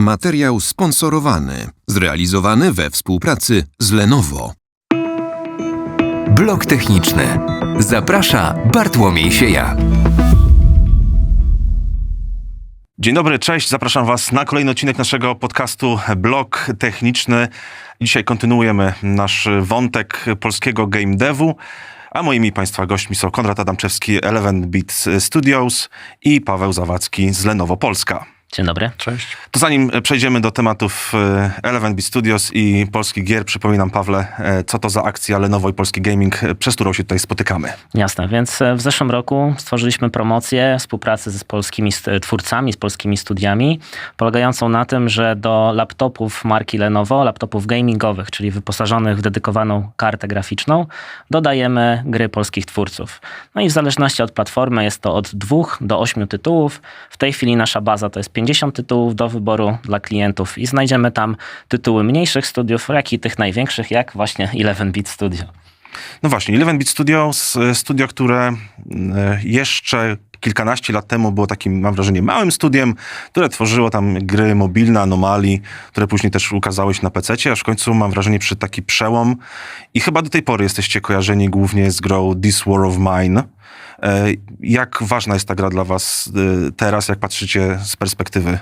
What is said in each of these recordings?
Materiał sponsorowany, zrealizowany we współpracy z Lenovo. Blok techniczny. Zaprasza Bartłomiej Sieja. Dzień dobry, cześć. Zapraszam Was na kolejny odcinek naszego podcastu Blog Techniczny. Dzisiaj kontynuujemy nasz wątek polskiego game devu. A moimi Państwa gośćmi są Konrad Adamczewski, Eleven Beat Studios i Paweł Zawadzki z Lenovo Polska. Dzień dobry. Cześć. To zanim przejdziemy do tematów e, Eleven Beat Studios i polskich gier, przypominam Pawle, e, co to za akcja Lenovo i Polski Gaming, e, przez którą się tutaj spotykamy. Jasne, więc w zeszłym roku stworzyliśmy promocję współpracy z polskimi twórcami, z polskimi studiami, polegającą na tym, że do laptopów marki Lenovo, laptopów gamingowych, czyli wyposażonych w dedykowaną kartę graficzną, dodajemy gry polskich twórców. No i w zależności od platformy jest to od dwóch do ośmiu tytułów. W tej chwili nasza baza to jest 50 tytułów do wyboru dla klientów i znajdziemy tam tytuły mniejszych studiów, jak i tych największych, jak właśnie 11-bit Studio. No właśnie, 11-bit Studio, studio, które e, jeszcze kilkanaście lat temu było takim, mam wrażenie, małym studiem, które tworzyło tam gry mobilne, anomalii, które później też ukazały się na PC, aż w końcu mam wrażenie przy taki przełom i chyba do tej pory jesteście kojarzeni głównie z grą This War of Mine. E, jak ważna jest ta gra dla was e, teraz, jak patrzycie z perspektywy?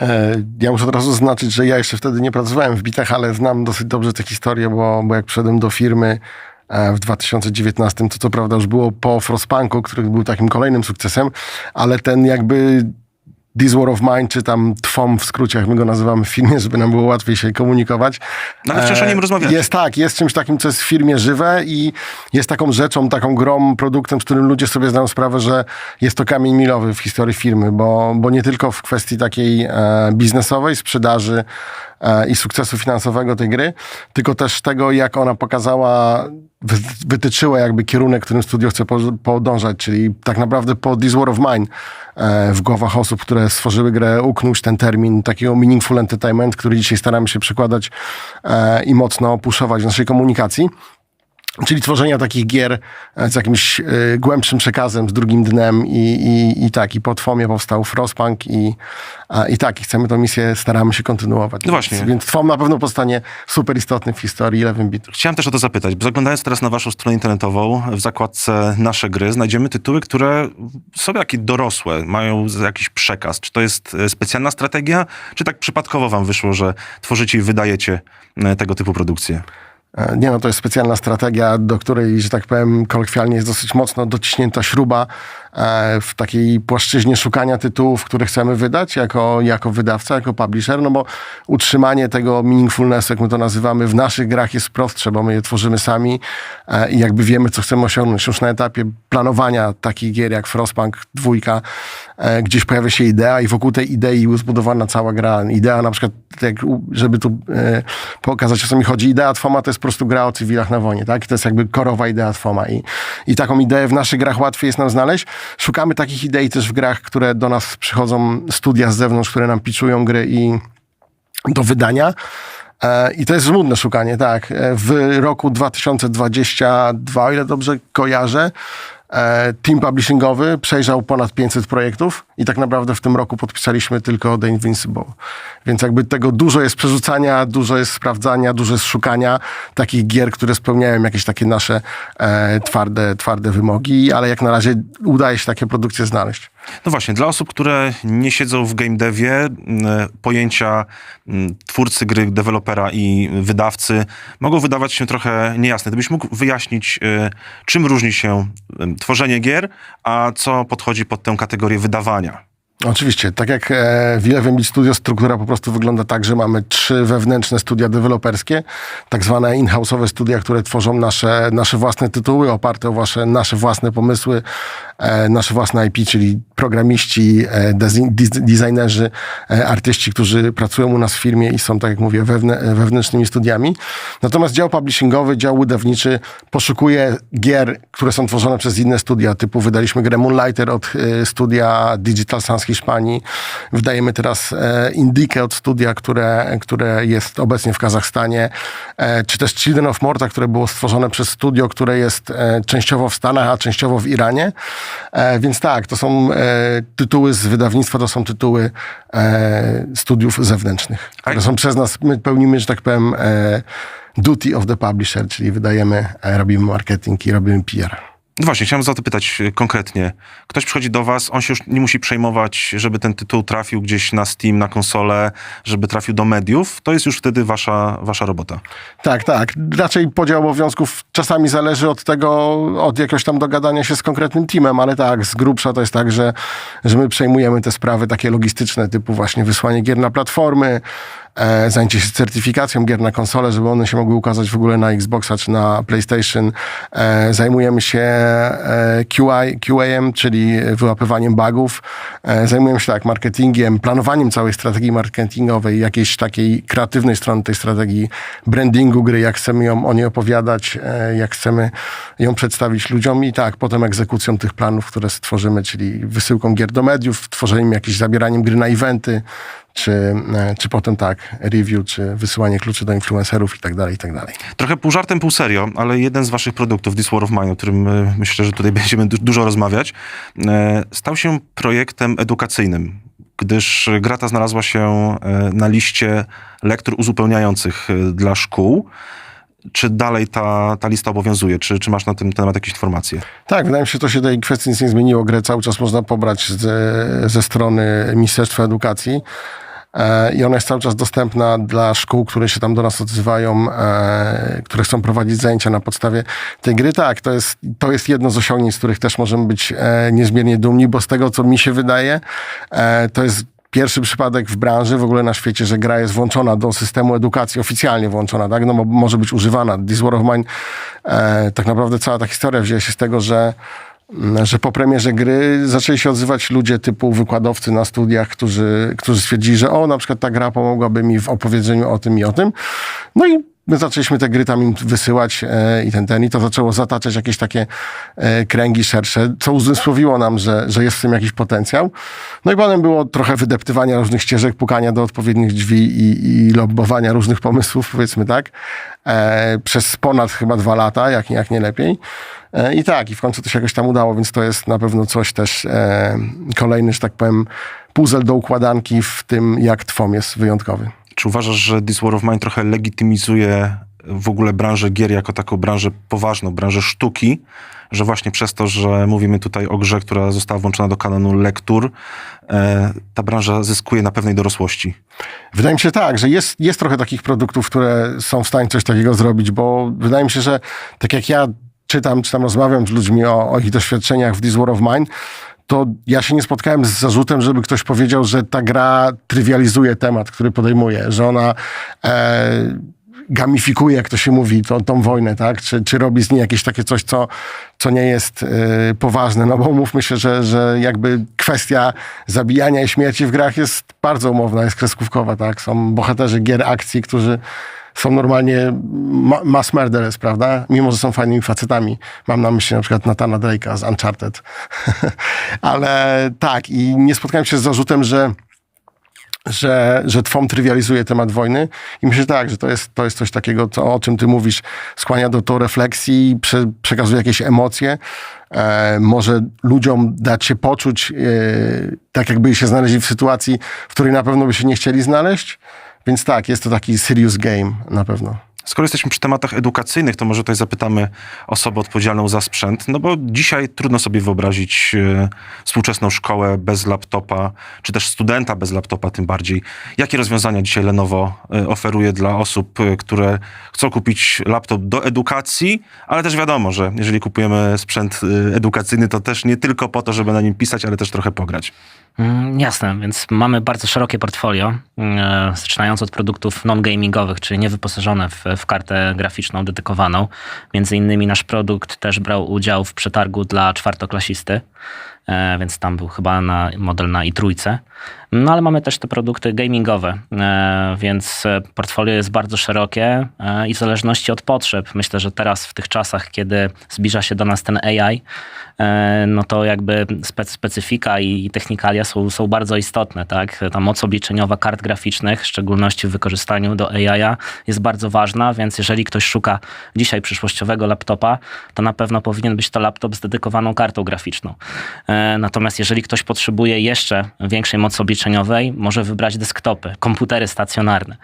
E, ja muszę od razu zaznaczyć, że ja jeszcze wtedy nie pracowałem w bitach, ale znam dosyć dobrze tę historię, bo, bo jak przyszedłem do firmy w 2019, to co prawda już było po Frostpunku, który był takim kolejnym sukcesem, ale ten jakby This War of Mine, czy tam TWOM w skrócie, jak my go nazywamy w firmie, żeby nam było łatwiej się komunikować. No ale wciąż o nim rozmawiać. Jest tak, jest czymś takim, co jest w firmie żywe i jest taką rzeczą, taką grą, produktem, z którym ludzie sobie zdają sprawę, że jest to kamień milowy w historii firmy, bo, bo nie tylko w kwestii takiej e, biznesowej, sprzedaży e, i sukcesu finansowego tej gry, tylko też tego, jak ona pokazała, wytyczyła jakby kierunek, którym studio chce podążać, czyli tak naprawdę po This War of Mine e, w głowach osób, które stworzyły grę, uknąć ten termin takiego meaningful entertainment, który dzisiaj staramy się przekładać e, i mocno puszować w naszej komunikacji. Czyli tworzenia takich gier e, z jakimś y, głębszym przekazem, z drugim dnem i, i, i tak, i po Twomie powstał Frostpunk i, i tak, i chcemy tę misję, staramy się kontynuować. No właśnie. Więc, więc Twom na pewno postanie super istotny w historii 11 bit. Chciałem też o to zapytać, bo zaglądając teraz na waszą stronę internetową, w zakładce Nasze Gry, znajdziemy tytuły, które są jakieś dorosłe, mają jakiś przekaz. Czy to jest e, specjalna strategia, czy tak przypadkowo wam wyszło, że tworzycie i wydajecie e, tego typu produkcje? E, nie no, to jest specjalna strategia, do której, że tak powiem, kolokwialnie jest dosyć mocno dociśnięta śruba e, w takiej płaszczyźnie szukania tytułów, które chcemy wydać jako, jako wydawca, jako publisher, no bo utrzymanie tego meaningfulness, jak my to nazywamy, w naszych grach jest prostsze, bo my je tworzymy sami e, i jakby wiemy, co chcemy osiągnąć. Już na etapie planowania takich gier jak Frostpunk 2 gdzieś pojawia się idea i wokół tej idei jest zbudowana cała gra. Idea na przykład, jak, żeby tu pokazać, o co mi chodzi, idea Twoma to jest prostu gra o cywilach na wojnie, tak? I to jest jakby korowa idea Twoma i, i taką ideę w naszych grach łatwiej jest nam znaleźć. Szukamy takich idei też w grach, które do nas przychodzą, studia z zewnątrz, które nam piczują gry i do wydania. E, I to jest żmudne szukanie, tak. E, w roku 2022, o ile dobrze kojarzę, team publishingowy przejrzał ponad 500 projektów i tak naprawdę w tym roku podpisaliśmy tylko The Invincible. Więc jakby tego dużo jest przerzucania, dużo jest sprawdzania, dużo jest szukania takich gier, które spełniają jakieś takie nasze e, twarde, twarde wymogi, ale jak na razie udaje się takie produkcje znaleźć. No właśnie, dla osób, które nie siedzą w game devie, pojęcia twórcy gry, dewelopera i wydawcy mogą wydawać się trochę niejasne. Gdybyś mógł wyjaśnić, y, czym różni się tworzenie gier, a co podchodzi pod tę kategorię wydawania? Oczywiście, tak jak e, w Eleven Studio struktura po prostu wygląda tak, że mamy trzy wewnętrzne studia deweloperskie, tak zwane in-house'owe studia, które tworzą nasze, nasze własne tytuły oparte o wasze, nasze własne pomysły, e, nasze własne IP, czyli programiści, e, designerzy, artyści, którzy pracują u nas w firmie i są, tak jak mówię, wewnę, wewnętrznymi studiami. Natomiast dział publishingowy, dział wydawniczy poszukuje gier, które są tworzone przez inne studia, typu wydaliśmy grę Moonlighter od studia Digital Sans Hiszpanii. Wydajemy teraz e, Indikę od studia, które, które jest obecnie w Kazachstanie, e, czy też Children of Morta, które było stworzone przez studio, które jest e, częściowo w Stanach, a częściowo w Iranie. Więc tak, to są tytuły z wydawnictwa, to są tytuły studiów zewnętrznych, które są przez nas, my pełnimy, że tak powiem, duty of the publisher, czyli wydajemy, robimy marketing i robimy PR. No Właśnie, chciałem zapytać e, konkretnie. Ktoś przychodzi do was, on się już nie musi przejmować, żeby ten tytuł trafił gdzieś na Steam, na konsolę, żeby trafił do mediów. To jest już wtedy wasza, wasza robota. Tak, tak. Raczej podział obowiązków czasami zależy od tego, od jakiegoś tam dogadania się z konkretnym teamem, ale tak, z grubsza to jest tak, że, że my przejmujemy te sprawy takie logistyczne, typu właśnie wysłanie gier na platformy, e, zajęcie się certyfikacją gier na konsole, żeby one się mogły ukazać w ogóle na Xboxa czy na PlayStation. E, zajmujemy się e, QA-em, czyli wyłapywaniem bugów. E, zajmujemy się tak marketingiem, planowaniem całej strategii marketingowej, jakiejś takiej kreatywnej strony tej strategii brandingu gry, jak chcemy ją o niej opowiadać, e, jak chcemy ją przedstawić ludziom i tak, potem egzekucją tych planów, które stworzymy, czyli wysyłką gier do mediów, tworzeniem jakichś, zabieraniem gry na eventy, czy, e, czy potem tak, review, czy wysyłanie kluczy do influencerów i tak dalej, i tak dalej. Trochę pół żartem, pół serio, ale jeden z waszych produktów, This War of Mine, o którym e, myślę, że tutaj będziemy du- dużo rozmawiać, e, stał się projektem edukacyjnym, gdyż gra ta znalazła się na liście lektur uzupełniających dla szkół. Czy dalej ta, ta lista obowiązuje? Czy, czy masz na ten temat jakieś informacje? Tak, wydaje mi się, że to się tej kwestii nic nie zmieniło. Grę cały czas można pobrać ze strony Ministerstwa Edukacji. E, I ona jest cały czas dostępna dla szkół, które się tam do nas odzywają, e, które chcą prowadzić zajęcia na podstawie tej gry. Tak, to jest, to jest jedno z osiągnięć, z których też możemy być e, niezmiernie dumni, bo z tego, co mi się wydaje, to jest pierwszy przypadek w branży, w ogóle na świecie, że gra jest włączona do systemu edukacji, oficjalnie włączona, tak? No może być używana. This War of Mine, tak naprawdę cała ta historia wzięła się z tego, że że po premierze gry zaczęli się odzywać ludzie typu wykładowcy na studiach, którzy, którzy stwierdzili, że o, na przykład ta gra pomogłaby mi w opowiedzeniu o tym i o tym. No i my zaczęliśmy te gry tam im wysyłać e, i ten, ten, i to zaczęło zataczać jakieś takie e, kręgi szersze, co uzmysłowiło nam, że, że jest w tym jakiś potencjał. No i potem było trochę wydeptywania różnych ścieżek, pukania do odpowiednich drzwi i, i lobbowania różnych pomysłów, powiedzmy tak, e, przez ponad chyba dwa lata, jak, jak nie lepiej. E, I tak, i w końcu to się jakoś tam udało, więc to jest na pewno coś też, e, kolejny, że tak powiem, puzzle do układanki w tym, jak TWOM jest wyjątkowy. Czy uważasz, że This War of Mine trochę legitymizuje w ogóle branżę gier jako taką branżę poważną, branżę sztuki, że właśnie przez to, że mówimy tutaj o grze, która została włączona do kanonu lektur, e, ta branża zyskuje na pewnej dorosłości? Wydaje mi się tak, że jest, jest trochę takich produktów, które są w stanie coś takiego zrobić, bo wydaje mi się, że tak jak ja czytam, czy tam rozmawiam z ludźmi o, o ich doświadczeniach w This War of Mine, to ja się nie spotkałem z zarzutem, żeby ktoś powiedział, że ta gra trywializuje temat, który podejmuje, że ona e, gamifikuje, jak to się mówi, tą, tą wojnę, tak? Czy, czy robi z niej jakieś takie coś, co, co nie jest e, poważne. No bo umówmy się, że, że jakby kwestia zabijania i śmierci w grach jest bardzo umowna, jest kreskówkowa, tak? Są bohaterzy gier akcji, którzy są normalnie ma mass murderers, prawda? Mimo, że są fajnymi facetami. Mam na myśli na przykład Natana Drake'a z Uncharted. Ale tak, i nie spotkałem się z zarzutem, że że, że TWOM trywializuje temat wojny i myślę tak, że to jest, to jest coś takiego, co, o czym ty mówisz, skłania do to refleksji, prze, przekazuje jakieś emocje, e, może ludziom dać się poczuć e, tak, jakby się znaleźli w sytuacji, w której na pewno by się nie chcieli znaleźć, więc tak, jest to taki serious game na pewno. Skoro jesteśmy przy tematach edukacyjnych, to może tutaj zapytamy osobę odpowiedzialną za sprzęt, no bo dzisiaj trudno sobie wyobrazić e, współczesną szkołę bez laptopa, czy też studenta bez laptopa tym bardziej. Jakie rozwiązania dzisiaj Lenovo e, oferuje dla osób, e, które chcą kupić laptop do edukacji, ale też wiadomo, że jeżeli kupujemy sprzęt edukacyjny, to też nie tylko po to, żeby na nim pisać, ale też trochę pograć. Mm, Jasne, więc mamy bardzo szerokie portfolio, e, zaczynając od produktów non-gamingowych, czyli niewyposażone w, w kartę graficzną dedykowaną. Między innymi nasz produkt też brał udział w przetargu dla czwartoklasisty. e, więc tam był chyba na, model na i trójce. No ale mamy też te produkty gamingowe, e, więc e, portfolio jest bardzo szerokie e, i w zależności od potrzeb. Myślę, że teraz w tych czasach, kiedy zbliża się do nas ten AI, no to jakby spec- specyfika i technikalia są, są bardzo istotne, tak? Ta moc obliczeniowa kart graficznych, w szczególności w wykorzystaniu do AI jest bardzo ważna, więc jeżeli ktoś szuka dzisiaj przyszłościowego laptopa, to na pewno powinien być to laptop z dedykowaną kartą graficzną. Natomiast jeżeli ktoś potrzebuje jeszcze większej mocy obliczeniowej, może wybrać desktopy, komputery stacjonarne.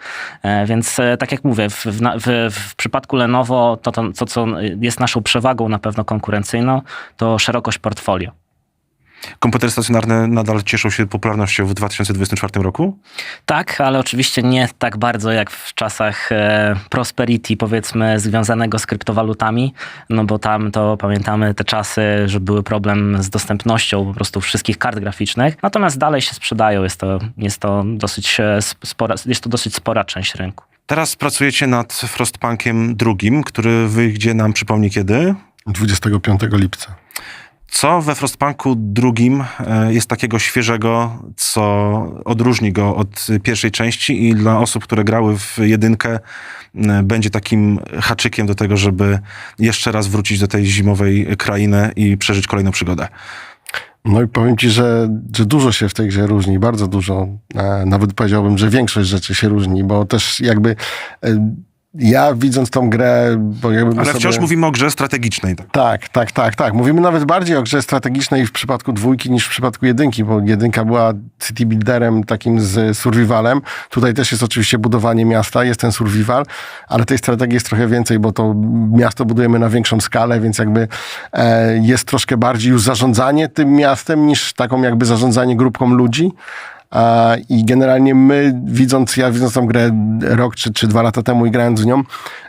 E, Więc e, tak jak mówię, w, w, w przypadku Lenovo to, to, to, co jest naszą przewagą na pewno konkurencyjną, to szerokość portfolio. Komputery stacjonarne nadal cieszą się popularnością w 2024 roku? Tak, ale oczywiście nie tak bardzo jak w czasach e, prosperity, powiedzmy, związanego z kryptowalutami, no bo tam to pamiętamy te czasy, że były problem z dostępnością po prostu wszystkich kart graficznych. Natomiast dalej się sprzedają, jest to, jest to dosyć e, sp- spora, jest to dosyć spora część rynku. Teraz pracujecie nad Frostpunkiem drugim, który wyjdzie nam, przypomnij kiedy. 25 lipca. Co we Frostpunku drugim e, jest takiego świeżego, co odróżni go od pierwszej części i dla osób, które grały w jedynkę, m, będzie takim haczykiem do tego, żeby jeszcze raz wrócić do tej zimowej krainy i przeżyć kolejną przygodę. No i powiem ci, że, że dużo się w tej grze różni, bardzo dużo. E, nawet powiedziałbym, że większość rzeczy się różni, bo też jakby e, ja widząc tą grę, bo jakby Ale sobie... wciąż mówimy o grze strategicznej. tak? Tak, tak, tak, tak. Mówimy nawet bardziej o grze strategicznej w przypadku dwójki niż w przypadku jedynki, bo jedynka była city builderem takim z survivalem. Tutaj też jest oczywiście budowanie miasta, jest ten survival, ale tej strategii jest trochę więcej, bo to miasto budujemy na większą skalę, więc jakby e, jest troszkę bardziej już zarządzanie tym miastem niż taką jakby zarządzanie grupką ludzi. I generalnie my, widząc, ja widząc tą grę rok czy, czy dwa lata temu i grając w nią,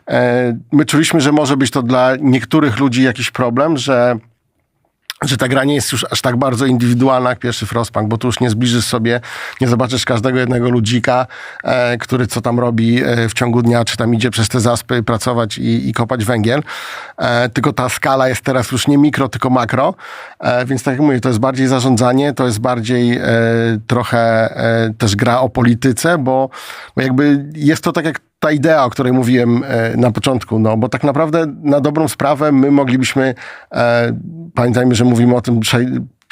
e, my czuliśmy, że może być to dla niektórych ludzi jakiś problem, że że ta gra nie jest już aż tak bardzo indywidualna jak pierwszy Frostpunk, bo tu już nie zbliżysz sobie, nie zobaczysz każdego jednego ludzika, e, który co tam robi e, w ciągu dnia, czy tam idzie przez te zaspy pracować i, i kopać węgiel. E, tylko ta skala jest teraz już nie mikro, tylko makro, e, więc tak jak mówię, to jest bardziej zarządzanie, to jest bardziej e, trochę e, też gra o polityce, bo, bo jakby jest to tak jak ta idea, o której mówiłem e, na początku, no bo tak naprawdę na dobrą sprawę my moglibyśmy, e, pamiętajmy, że mówimy o tym,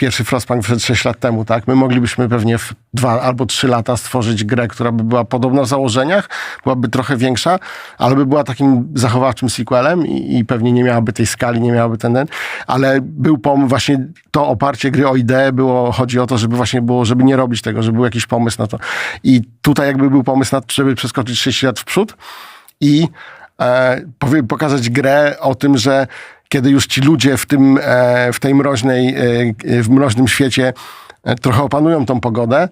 pierwszy Frostpunk przed 6 lat temu, tak? My moglibyśmy pewnie w dwa albo trzy lata stworzyć grę, która by była podobna w założeniach, byłaby trochę większa, ale by była takim zachowawczym sequelem i, i pewnie nie miałaby tej skali, nie miałaby ten, ten, ale był pomysł, właśnie to oparcie gry o ideę było, chodzi o to, żeby właśnie było, żeby nie robić tego, żeby był jakiś pomysł na to. I tutaj jakby był pomysł na to, żeby przeskoczyć 6 lat w przód i e, pokazać grę o tym, że kiedy już ci ludzie w tym, e, w tej mroźnej, e, w mroźnym świecie e, trochę opanują tą pogodę,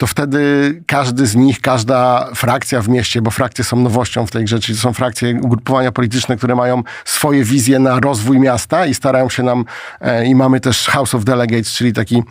to wtedy każdy z nich, każda frakcja w mieście, bo frakcje są nowością w tej grze, czyli to są frakcje, ugrupowania polityczne, które mają swoje wizje na rozwój miasta i starają się nam, e, i mamy też House of Delegates, czyli taki e,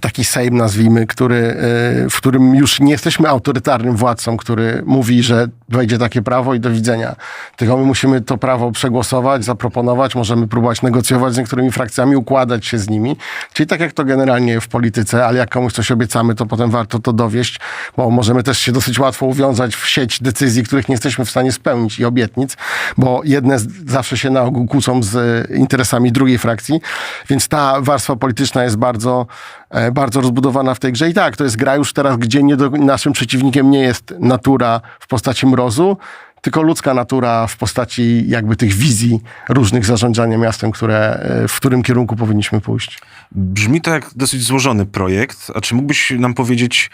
taki Sejm, nazwijmy, który, e, w którym już nie jesteśmy autorytarnym władcą, który mówi, że wejdzie takie prawo i do widzenia. Tylko my musimy to prawo przegłosować, zaproponować, możemy próbować negocjować z niektórymi frakcjami, układać się z nimi. Czyli tak jak to generalnie w polityce, ale jak komuś coś obiecamy, to potem warto to dowieść, bo możemy też się dosyć łatwo uwiązać w sieć decyzji, których nie jesteśmy w stanie spełnić i obietnic, bo jedne zawsze się na ogół kłócą z e, interesami drugiej frakcji, więc ta warstwa polityczna jest bardzo, e, bardzo rozbudowana w tej grze. I tak, to jest gra już teraz, gdzie do, naszym przeciwnikiem nie jest natura w postaci mrozu, tylko ludzka natura w postaci jakby tych wizji różnych zarządzania miastem, które, e, w którym kierunku powinniśmy pójść. Brzmi to jak dosyć złożony projekt. A czy mógłbyś nam powiedzieć,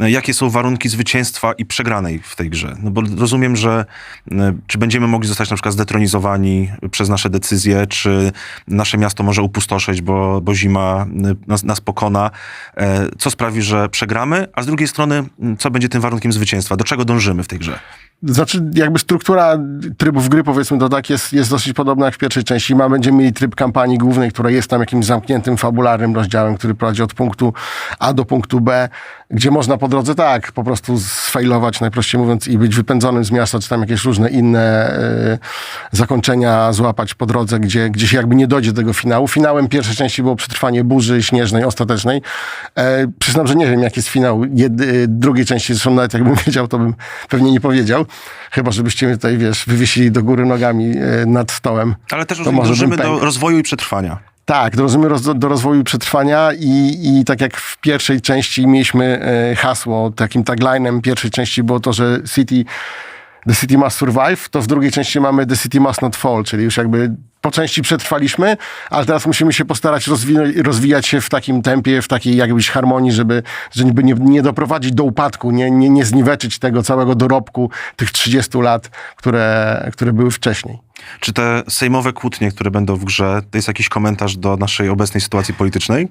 e, jakie są warunki zwycięstwa i przegranej w tej grze? No bo rozumiem, że e, czy będziemy mogli zostać na przykład zdetronizowani przez nasze decyzje, czy nasze miasto może upustoszeć, bo, bo zima nas, nas pokona. Co sprawi, że przegramy, a z drugiej strony, co będzie tym warunkiem zwycięstwa? Do czego dążymy w tej grze? Znaczy, jakby struktura trybów gry, powiedzmy to tak, jest, jest dosyć podobna jak w pierwszej części. Ma, będziemy mieli tryb kampanii głównej, która jest tam jakimś zamkniętym, fabularnym rozdziałem, który prowadzi od punktu A do punktu B, gdzie można po drodze tak, po prostu sfailować, najprościej mówiąc, i być wypędzonym z miasta, czy tam jakieś różne inne e, zakończenia złapać po drodze, gdzie, gdzie się jakby nie dojdzie do tego finału. Finałem pierwszej części było przetrwanie burzy śnieżnej, ostatecznej. E, przyznam, że nie wiem, jaki jest finał jed, e, drugiej części, zresztą nawet jakbym wiedział, to bym pewnie nie powiedział. Chyba, żebyście mnie tutaj, wiesz, wywiesili do góry nogami e, nad stołem. Ale też dążymy do rozwoju i przetrwania. Tak, dążymy roz, do rozwoju i przetrwania i, i tak jak w pierwszej części mieliśmy e, hasło, takim taglinem pierwszej części było to, że City, The City Must Survive, to w drugiej części mamy The City Must Not Fall, czyli już jakby po części przetrwaliśmy, ale teraz musimy się postarać rozwi- rozwijać się w takim tempie, w takiej jakbyś harmonii, żeby, żeby nie, nie doprowadzić do upadku, nie, nie, nie zniweczyć tego całego dorobku tych 30 lat, które, które były wcześniej. Czy te sejmowe kłótnie, które będą w grze, to jest jakiś komentarz do naszej obecnej sytuacji politycznej?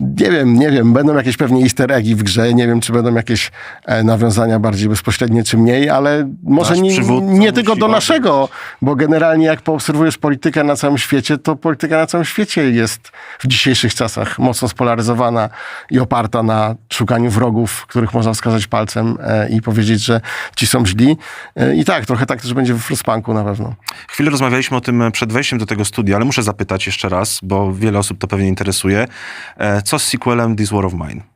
Nie wiem, nie wiem. Będą jakieś pewnie easter eggi w grze. Nie wiem, czy będą jakieś e, nawiązania bardziej bezpośrednie, czy mniej, ale może Nasz nie, nie tylko do naszego, bo generalnie jak poobserwujesz politykę na całym świecie, to polityka na całym świecie jest w dzisiejszych czasach mocno spolaryzowana i oparta na szukaniu wrogów, których można wskazać palcem e, i powiedzieć, że ci są źli. E, I tak, trochę tak też będzie w Frostpunku na pewno. Chwilę rozmawialiśmy o tym przed wejściem do tego studia, ale muszę zapytać jeszcze raz, bo wiele osób to pewnie interesuje. E, Co z sequelem This War of Mine?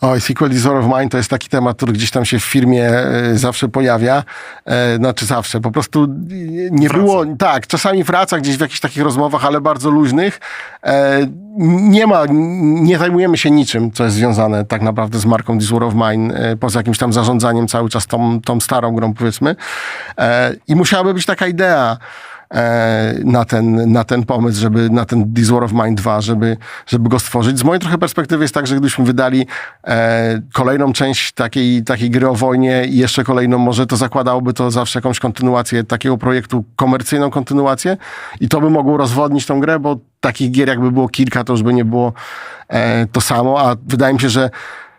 Oj, Sequel Disorder of Mine to jest taki temat, który gdzieś tam się w firmie e, zawsze pojawia. E, znaczy zawsze, po prostu nie było... Tak, czasami wraca gdzieś w jakichś takich rozmowach, ale bardzo luźnych. E, nie ma, nie zajmujemy się niczym, co jest związane tak naprawdę z marką War of Mine, poza jakimś tam zarządzaniem cały czas tą, tą starą grą, powiedzmy. I musiałaby być taka idea, na ten, na ten pomysł, żeby na ten This War of Mine 2, żeby, żeby go stworzyć. Z mojej trochę perspektywy jest tak, że gdybyśmy wydali e, kolejną część takiej, takiej gry o wojnie i jeszcze kolejną, może to zakładałoby to zawsze jakąś kontynuację takiego projektu, komercyjną kontynuację i to by mogło rozwodnić tą grę, bo takich gier jakby było kilka, to już by nie było e, to samo, a wydaje mi się, że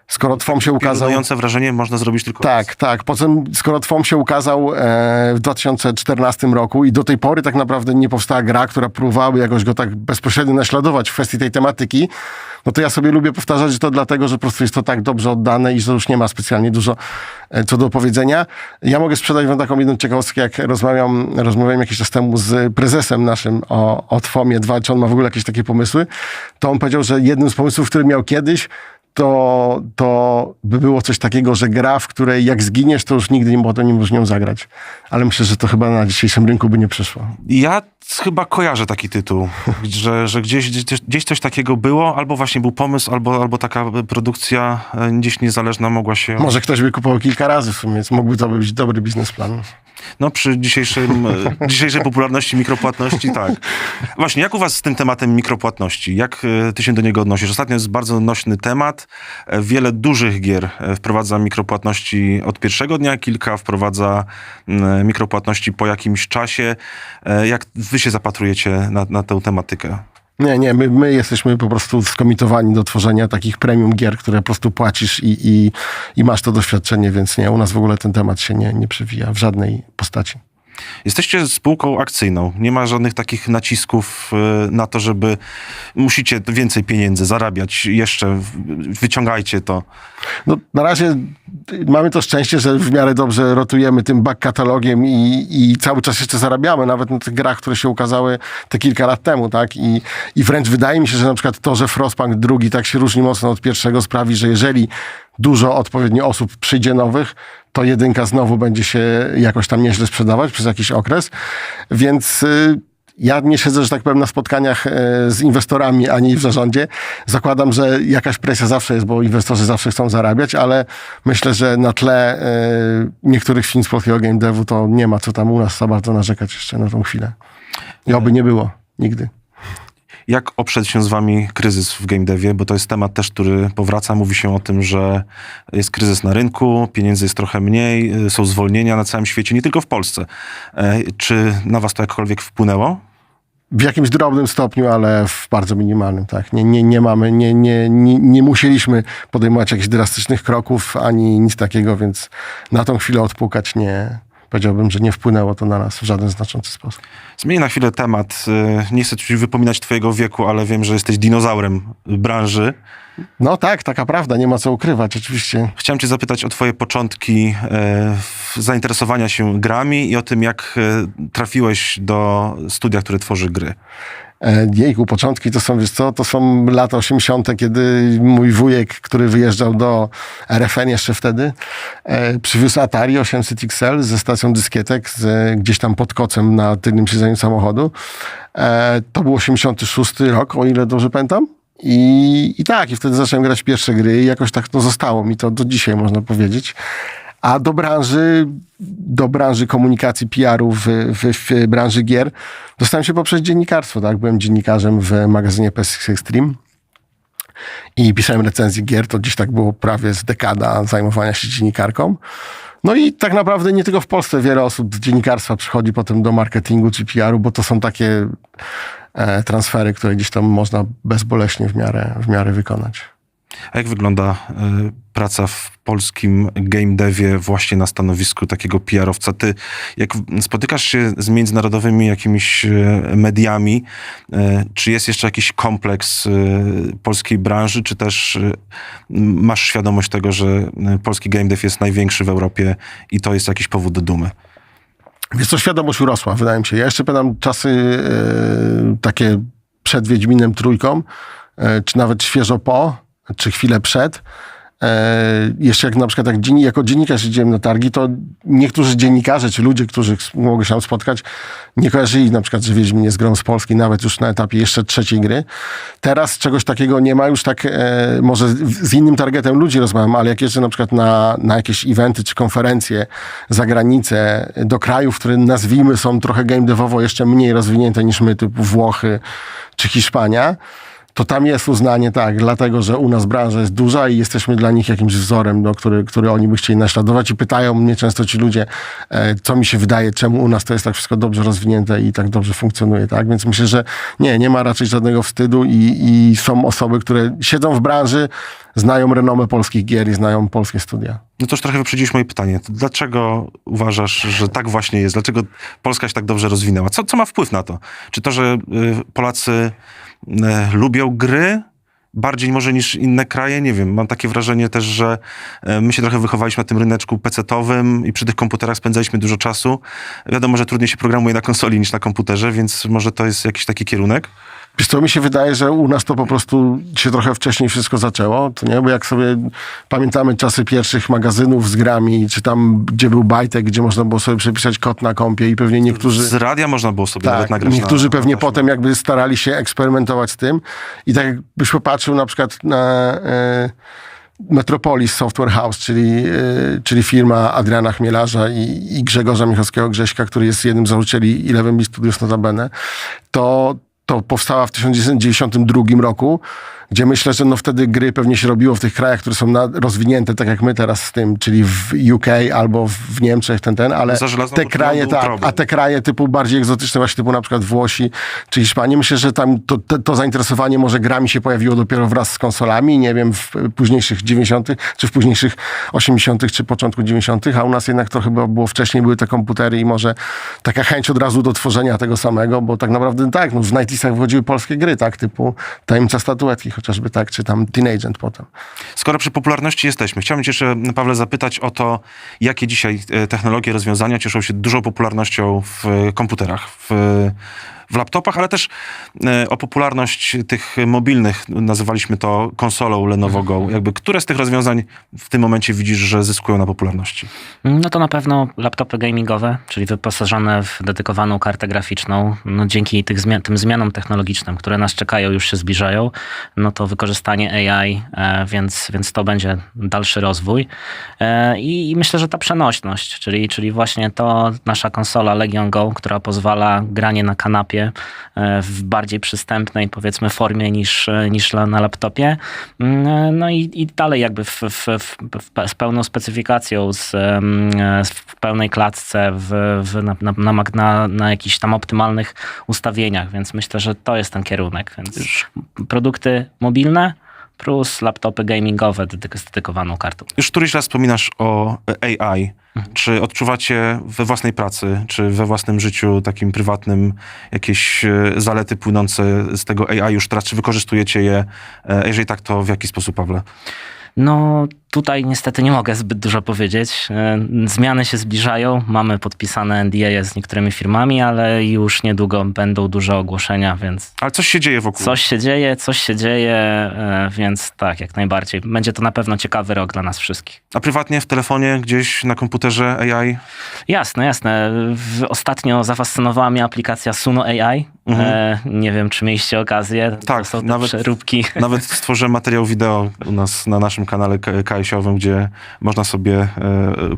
skoro Twom się ukazał... Piorunujące wrażenie można zrobić tylko Tak, tak. Potem, skoro Twom się ukazał e, w 2014 roku i do tej pory tak naprawdę nie powstała gra, która próbowałaby jakoś go tak bezpośrednio naśladować w kwestii tej tematyki, no to ja sobie lubię powtarzać, że to dlatego, że po prostu jest to tak dobrze oddane i że już nie ma specjalnie dużo e, co do powiedzenia. Ja mogę sprzedać wam taką jedną ciekawostkę, jak rozmawiam, rozmawiałem jakiś czas temu z prezesem naszym o, o Twomie 2, czy on ma w ogóle jakieś takie pomysły, to on powiedział, że jednym z pomysłów, który miał kiedyś, to, to by było coś takiego, że gra, w której jak zginiesz, to już nigdy nie potem nie możesz nią zagrać. Ale myślę, że to chyba na dzisiejszym rynku by nie przeszło. Ja chyba kojarzę taki tytuł, że, że gdzieś, gdzieś, coś takiego było, albo właśnie był pomysł, albo, albo taka produkcja e, gdzieś niezależna mogła się... Może ktoś by kupował kilka razy w sumie, więc mógłby to być dobry biznesplan. No przy dzisiejszym, e, dzisiejszej popularności mikropłatności, tak. Właśnie, jak u was z tym tematem mikropłatności? Jak e, ty się do niego odnosisz? Ostatnio jest bardzo nośny temat. E, Wiele dużych gier wprowadza mikropłatności od pierwszego dnia, kilka wprowadza mikropłatności po jakimś czasie. Jak wy się zapatrujecie na, na tę tematykę? Nie, nie, my, my jesteśmy po prostu skomitowani do tworzenia takich premium gier, które po prostu płacisz i, i, i masz to doświadczenie, więc nie, u nas w ogóle ten temat się nie, nie przewija w żadnej postaci. Jesteście spółką akcyjną. Nie ma żadnych takich nacisków e, na to, żeby musicie więcej pieniędzy zarabiać jeszcze, wyciągajcie to. No, na razie mamy to szczęście, że w miarę dobrze rotujemy tym back katalogiem i, i cały czas jeszcze zarabiamy, nawet na tych grach, które się ukazały te kilka lat temu, tak? I, I wręcz wydaje mi się, że na przykład to, że Frostpunk drugi tak się różni mocno od pierwszego sprawi, że jeżeli dużo odpowiednio osób przyjdzie nowych, to jedynka znowu będzie się jakoś tam nieźle sprzedawać przez jakiś okres, więc... y, ja nie siedzę, że tak powiem, na spotkaniach e, z inwestorami ani w zarządzie. Zakładam, że jakaś presja zawsze jest, bo inwestorzy zawsze chcą zarabiać, ale myślę, że na tle e, niektórych firm z polskiego game devu to nie ma co tam u nas za bardzo narzekać jeszcze na tą chwilę. I oby nie było. Nigdy. Jak oprzeć się z wami kryzys w game devie? Bo to jest temat też, który powraca. Mówi się o tym, że jest kryzys na rynku, pieniędzy jest trochę mniej, y, są zwolnienia na całym świecie, nie tylko w Polsce. E, Czy na was to jakkolwiek wpłynęło? W jakimś drobnym stopniu, ale w bardzo minimalnym, tak. Nie, nie, nie mamy, nie, nie, nie, nie musieliśmy podejmować jakichś drastycznych kroków, ani nic takiego, więc na tą chwilę odpukać nie, powiedziałbym, że nie wpłynęło to na nas w żaden znaczący sposób. Zmienię na chwilę temat. Y, Nie chcę ci wypominać twojego wieku, ale wiem, że jesteś dinozaurem branży. No tak, taka prawda, nie ma co ukrywać, oczywiście. Chciałem cię zapytać o twoje początki e, zainteresowania się grami i o tym, jak e, trafiłeś do studia, które tworzy gry. E, Jejku, początki to są, wiesz co, to są lata 80., kiedy mój wujek, który wyjeżdżał do RFN jeszcze wtedy, e, przywiózł Atari 800 XL ze stacją dyskietek z, gdzieś tam pod kocem na tylnym siedzeniu samochodu. E, to był 86 rok, o ile dobrze pamiętam. I, I tak, i wtedy zacząłem grać pierwsze gry i jakoś tak to zostało mi to do dzisiaj, można powiedzieć. A do branży, do branży komunikacji PR-u w, w, w branży gier dostałem się poprzez dziennikarstwo, tak? Byłem dziennikarzem w magazynie PSX Extreme i pisałem recenzje gier, to gdzieś tak było prawie z dekada zajmowania się dziennikarką. No i tak naprawdę nie tylko w Polsce wiele osób z dziennikarstwa przychodzi potem do marketingu czy PR-u, bo to są takie e, transfery, które gdzieś tam można bezboleśnie w miarę, w miarę wykonać. A jak wygląda e, praca w polskim game devie właśnie na stanowisku takiego PR-owca? Ty, jak spotykasz się z międzynarodowymi jakimiś e, mediami, e, czy jest jeszcze jakiś kompleks polskiej branży, czy też masz świadomość tego, że polski game dev jest największy w Europie i to jest jakiś powód do dumy? Wiesz co, świadomość urosła, wydaje mi się. Ja jeszcze pamiętam czasy takie przed Wiedźminem Trójką, czy nawet świeżo po, czy chwilę przed. E, jeszcze jak na przykład jak dzienni, jako dziennikarz jeździłem na targi, to niektórzy dziennikarze, czy ludzie, którzy mogli się tam spotkać, nie kojarzyli na przykład, że Wiedźmin jest grą z Polski, nawet już na etapie jeszcze trzeciej gry. Teraz czegoś takiego nie ma, już tak e, może z z innym targetem ludzi rozmawiam, ale jak jeżdżę na przykład na, na jakieś eventy czy konferencje za granicę, do krajów, które nazwijmy są trochę game devowo jeszcze mniej rozwinięte niż my, typu Włochy czy Hiszpania, to tam jest uznanie, tak, dlatego, że u nas branża jest duża i jesteśmy dla nich jakimś wzorem, no, który, który oni by chcieli naśladować i pytają mnie często ci ludzie, e, co mi się wydaje, czemu u nas to jest tak wszystko dobrze rozwinięte i tak dobrze funkcjonuje, tak? Więc myślę, że nie, nie ma raczej żadnego wstydu i, i są osoby, które siedzą w branży, znają renomę polskich gier i znają polskie studia. No to już trochę wyprzedziłeś moje pytanie. Dlaczego uważasz, że tak właśnie jest? Dlaczego Polska się tak dobrze rozwinęła? Co, co ma wpływ na to? Czy to, że y, Polacy y, lubią gry bardziej może niż inne kraje? Nie wiem. Mam takie wrażenie też, że y, my się trochę wychowaliśmy na tym ryneczku pecetowym i przy tych komputerach spędzaliśmy dużo czasu. Wiadomo, że trudniej się programuje na konsoli niż na komputerze, więc może to jest jakiś taki kierunek? Wiesz co, mi się wydaje, że u nas to po prostu się trochę wcześniej wszystko zaczęło, to nie? Bo jak sobie pamiętamy czasy pierwszych magazynów z grami, czy tam, gdzie był bajtek, gdzie można było sobie przepisać kod na kompie i pewnie niektórzy... Z radia można było sobie nawet Tak, nagrać. niektórzy na, pewnie na potem jakby starali się eksperymentować z tym i tak jakbyś popatrzył na przykład na e, Metropolis Software House, czyli, e, czyli firma Adriana Chmielarza i, i Grzegorza Michalskiego Grześka, który jest jednym z założycieli Eleven Beat Studios notabene, to, to powstała w 1992 roku, gdzie myślę, że no wtedy gry pewnie się robiło w tych krajach, które są na, rozwinięte, tak jak my teraz z tym, czyli w UK albo w Niemczech, ten, ten, ale te kraje, problem. a te kraje typu bardziej egzotyczne, właśnie typu na przykład Włosi czy Hiszpanii, myślę, że tam to, to, to zainteresowanie może grami się pojawiło dopiero wraz z konsolami, nie wiem, w późniejszych 90., czy w późniejszych 80., czy początku 90., a u nas jednak to chyba było wcześniej, były te komputery i może taka chęć od razu do tworzenia tego samego, bo tak naprawdę tak, no w 90 wychodziły polskie gry, tak, typu Tajemnica Statuetki chociażby, tak, czy tam Teen Agent potem. Skoro przy popularności jesteśmy, chciałbym cię jeszcze, Pawle, zapytać o to, jakie dzisiaj e, technologie, rozwiązania cieszą się dużą popularnością w e, komputerach, w, w laptopach, ale też e, o popularność tych mobilnych, nazywaliśmy to konsolą Lenovo Go. Jakby, które z tych rozwiązań w tym momencie widzisz, że zyskują na popularności? No to na pewno laptopy gamingowe, czyli wyposażone w dedykowaną kartę graficzną. No dzięki tych zmian, tym zmianom technologicznym, które nas czekają, już się zbliżają, no to wykorzystanie AI, e, więc, więc to będzie dalszy rozwój. E, I, I myślę, że ta przenośność, czyli, czyli właśnie to nasza konsola Legion Go, która pozwala granie na kanapie e, w bardziej przystępnej powiedzmy formie niż, e, niż na laptopie. Mm, No i, i dalej jakby w, w, w, z pełną specyfikacją, z, e, w pełnej klatce, w, w, na, na, na, na, jakichś tam optymalnych ustawieniach, więc myślę, że to jest ten kierunek. Więc produkty mobilne plus laptopy gamingowe z dedykowaną kartą. Już któryś raz wspominasz o AI. Czy odczuwacie we własnej pracy, czy we własnym życiu takim prywatnym jakieś e, zalety płynące z tego AI już teraz? Czy wykorzystujecie je? E, Jeżeli tak, to w jaki sposób, Pawle? No, tutaj niestety nie mogę zbyt dużo powiedzieć. E, Zmiany się zbliżają. Mamy podpisane NDA z niektórymi firmami, ale już niedługo będą duże ogłoszenia, więc Ale coś się dzieje wokół. coś się dzieje, coś się dzieje, e, więc tak, jak najbardziej. Będzie to na pewno ciekawy rok dla nas wszystkich. A prywatnie w telefonie, gdzieś na komputerze AI? Jasne, jasne. Ostatnio zafascynowała mnie aplikacja Suno AI. E, nie wiem, czy mieliście okazję. Mhm. Tak, są nawet- przeróbki. Nawet stworzyłem materiał wideo u nas na naszym kanale K- KS-owym, gdzie można sobie e,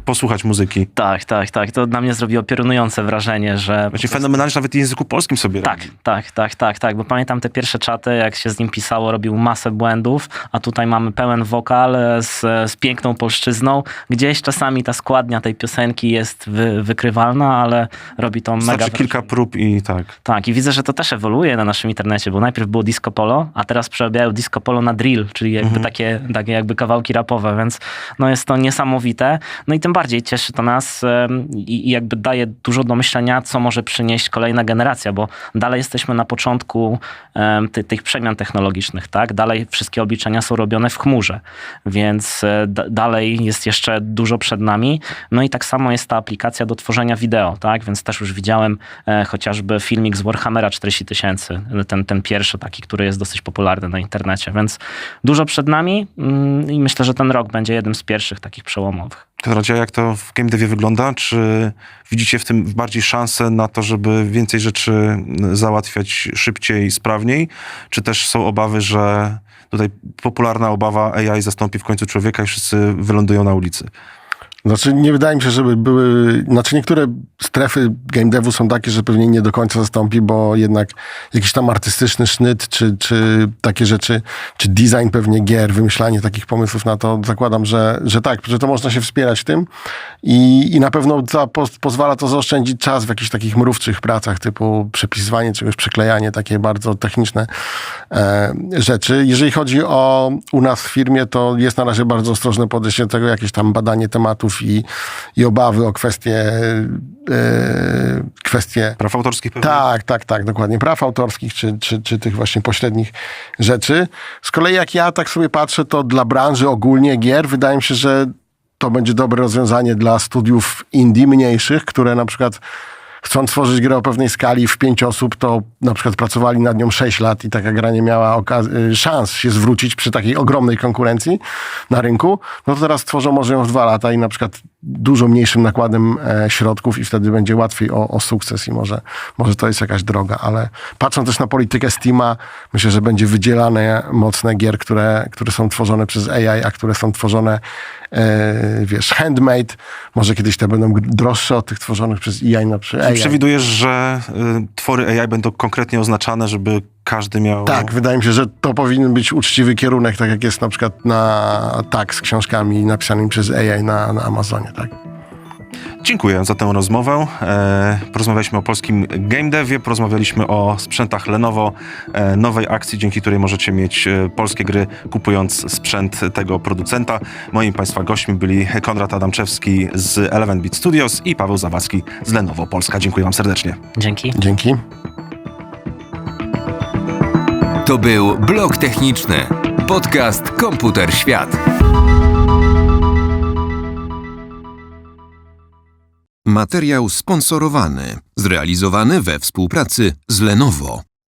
posłuchać muzyki. Tak, tak, tak. To na mnie zrobiło piorunujące wrażenie, że... po Właśnie fenomenalnie, nawet w języku polskim sobie Tak, radzi. tak, tak, tak, tak, bo pamiętam te pierwsze czaty, jak się z nim pisało, robił masę błędów, a tutaj mamy pełen wokal e, z, z piękną polszczyzną. Gdzieś czasami ta składnia tej piosenki jest wy, wykrywalna, ale robi to mega Wystarczy kilka wrażenie. prób i tak. Tak, i widzę, że to też ewoluuje na naszym internecie, bo najpierw było disco polo, a teraz przerabiają disco polo na drill, czyli jakby Mhm. takie, takie jakby kawałki rapowe, więc no jest to niesamowite. No i tym bardziej cieszy to nas i, jakby daje dużo do myślenia, co może przynieść kolejna generacja, bo dalej jesteśmy na początku ty, tych przemian technologicznych, tak? Dalej wszystkie obliczenia są robione w chmurze, więc e, dalej jest jeszcze dużo przed nami. No i tak samo jest ta aplikacja do tworzenia wideo, tak? Więc też już widziałem e, chociażby filmik z Warhammera 40 tysięcy, ten, ten pierwszy taki, który jest dosyć popularny na internecie, więc dużo przed nami mm, i myślę, że ten rok będzie jednym z pierwszych takich przełomowych. Konradzie, jak to w game devie wygląda? Czy widzicie w tym bardziej szansę na to, żeby więcej rzeczy załatwiać szybciej, sprawniej? Czy też są obawy, że tutaj popularna obawa AI zastąpi w końcu człowieka i wszyscy wylądują na ulicy? Znaczy, nie wydaje mi się, żeby były. Znaczy, niektóre strefy game devu są takie, że pewnie nie do końca zastąpi, bo jednak jakiś tam artystyczny sznyt, czy, czy takie rzeczy, czy design pewnie gier, wymyślanie takich pomysłów na to, zakładam, że, że tak, że to można się wspierać w tym i, i na pewno po, pozwala to zaoszczędzić czas w jakichś takich mrówczych pracach, typu przepisywanie czegoś, przyklejanie, takie bardzo techniczne e, rzeczy. Jeżeli chodzi o u nas w firmie, to jest na razie bardzo ostrożne podejście do tego, jakieś tam badanie tematów i, i obawy o kwestie, e, kwestie Praw autorskich pewnie? tak, tak, tak, dokładnie. Praw autorskich, czy, czy, czy tych właśnie pośrednich rzeczy. Z kolei jak ja tak sobie patrzę, to dla branży ogólnie gier wydaje mi się, że to będzie dobre rozwiązanie dla studiów indie mniejszych, które na przykład chcą tworzyć grę o pewnej skali w pięć osób, to na przykład pracowali nad nią sześć lat i taka gra nie miała y, szans się zwrócić przy takiej ogromnej konkurencji na rynku, no to teraz tworzą może ją w dwa lata i na przykład dużo mniejszym nakładem e, środków i wtedy będzie łatwiej o, o sukces i może, może to jest jakaś droga, ale patrząc też na politykę Steama, myślę, że będzie wydzielane mocne gier, które, które są tworzone przez AI, a które są tworzone e, wiesz, handmade, może kiedyś te będą droższe od tych tworzonych przez AI na przy AI. Przewidujesz, że y, twory AI będą konkretnie oznaczane, żeby każdy miał... Tak, wydaje mi się, że to powinien być uczciwy kierunek, tak jak jest na przykład na tak z książkami napisanymi przez AI na, na Amazonie, tak? Dziękuję za tę rozmowę. E, porozmawialiśmy o polskim game devie, porozmawialiśmy o sprzętach Lenovo, e, nowej akcji, dzięki której możecie mieć e, polskie gry kupując sprzęt tego producenta. Moimi Państwa gośćmi byli Konrad Adamczewski z Eleven Beat Studios i Paweł Zawadzki z Lenovo Polska. Dziękuję Wam serdecznie. Dzięki. Dzięki. To był Blok Techniczny. Podcast Komputer Świat. Materiał sponsorowany, zrealizowany we współpracy z Lenovo.